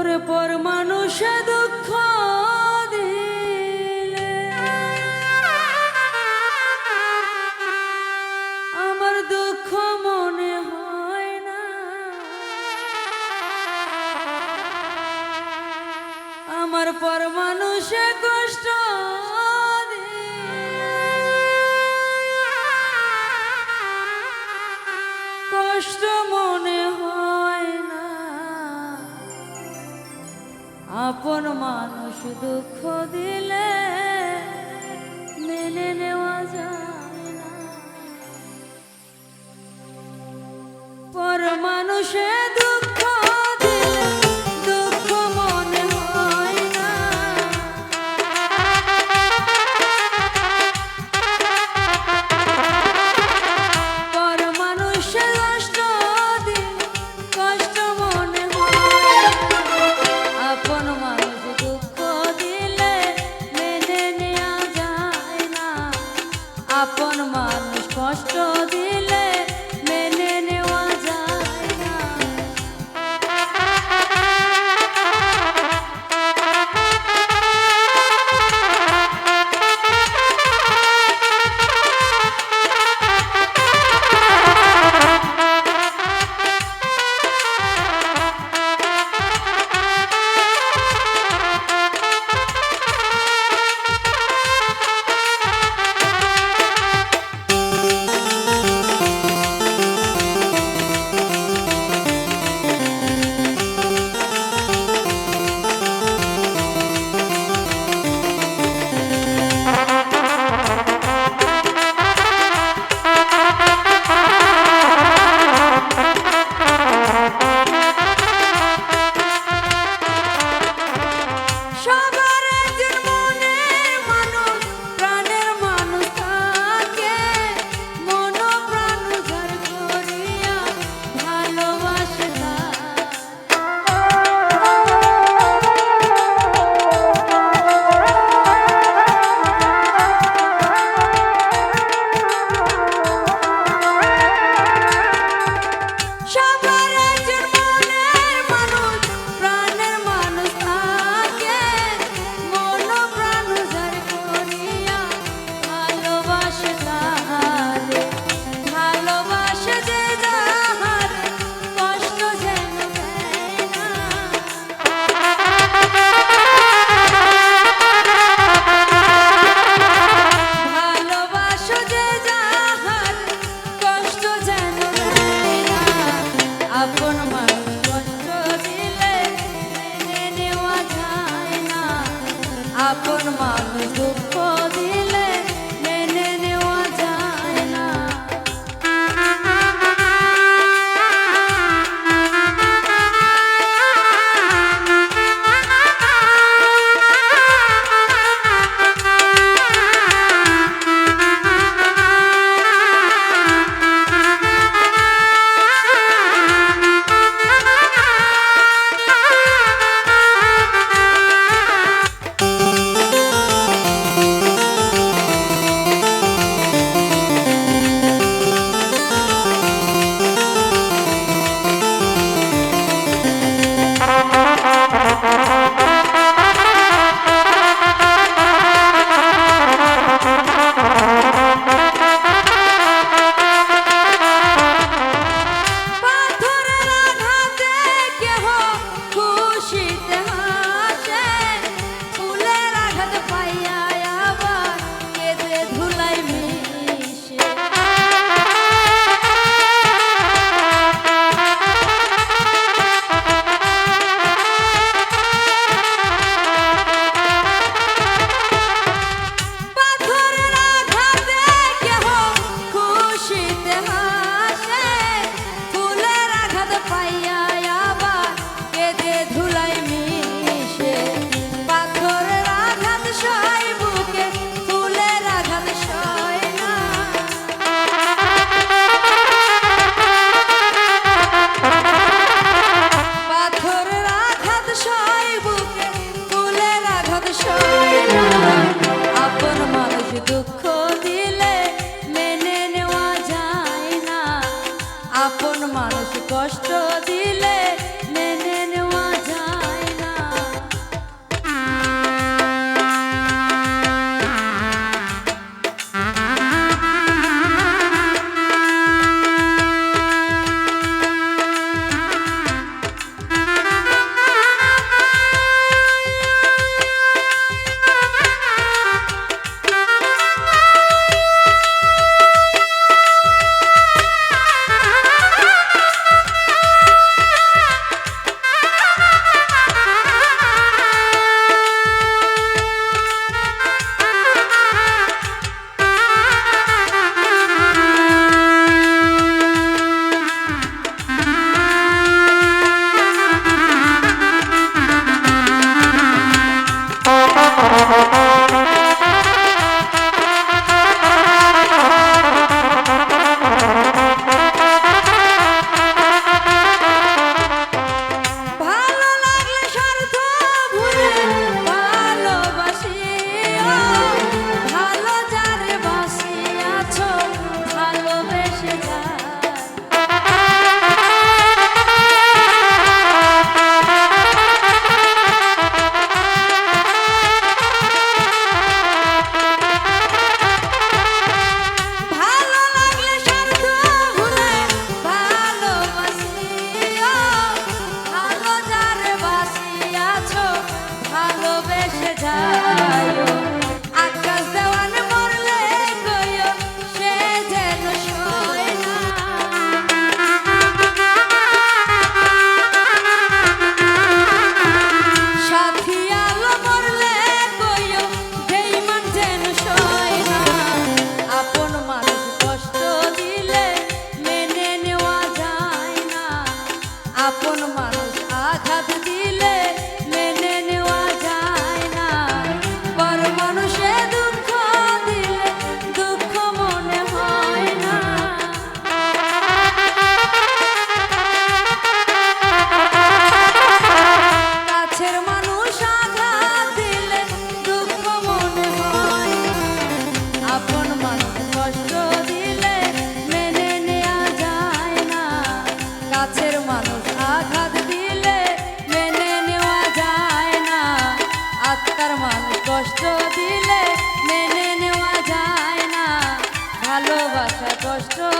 ওরে পর মানুষে দুঃখ দিলে। আমার দুঃখ মনে হয় না। আমার পর মানুষে কষ্ট কষ্ট মনে আপন মানুষ দুঃখ দিলে মেনে নেওয়া যায় না। পর মানুষে আপন মানুষ দুঃখ কষ্ট দিলে